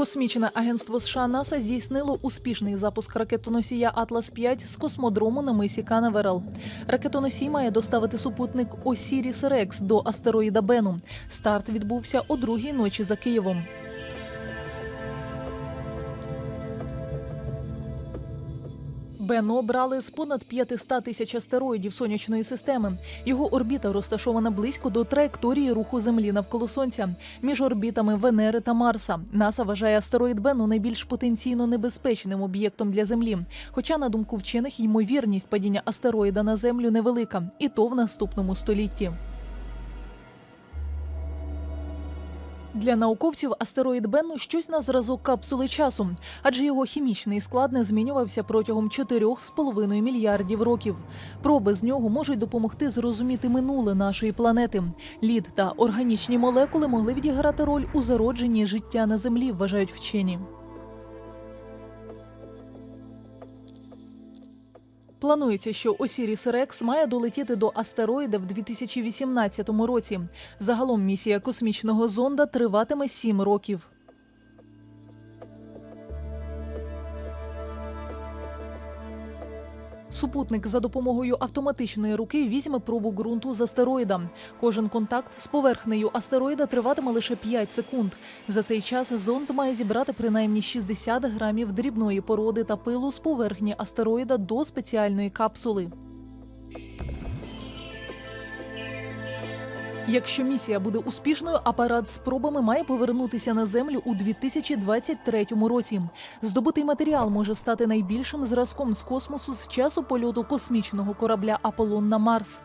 Космічне агентство США НАСА здійснило успішний запуск ракетоносія Атлас 5 з космодрому на мисі Канаверал. Ракетоносій має доставити супутник Осіріс Рекс до астероїда Бену. Старт відбувся о другій ночі за Києвом. Бено брали з понад 500 тисяч астероїдів сонячної системи. Його орбіта розташована близько до траєкторії руху Землі навколо Сонця між орбітами Венери та Марса. НАСА вважає астероїд Бену найбільш потенційно небезпечним об'єктом для Землі. Хоча, на думку вчених, ймовірність падіння астероїда на землю невелика, і то в наступному столітті. Для науковців астероїд Бенну щось на зразок капсули часу, адже його хімічний склад не змінювався протягом 4,5 мільярдів років. Проби з нього можуть допомогти зрозуміти минуле нашої планети. Лід та органічні молекули могли відіграти роль у зародженні життя на землі, вважають вчені. Планується, що Осіріс Рекс має долетіти до астероїда в 2018 році. Загалом місія космічного зонда триватиме сім років. Супутник за допомогою автоматичної руки візьме пробу ґрунту з астероїда. Кожен контакт з поверхнею астероїда триватиме лише 5 секунд. За цей час зонд має зібрати принаймні 60 грамів дрібної породи та пилу з поверхні астероїда до спеціальної капсули. Якщо місія буде успішною, апарат з пробами має повернутися на землю у 2023 році. Здобутий матеріал може стати найбільшим зразком з космосу з часу польоту космічного корабля Аполлон на Марс.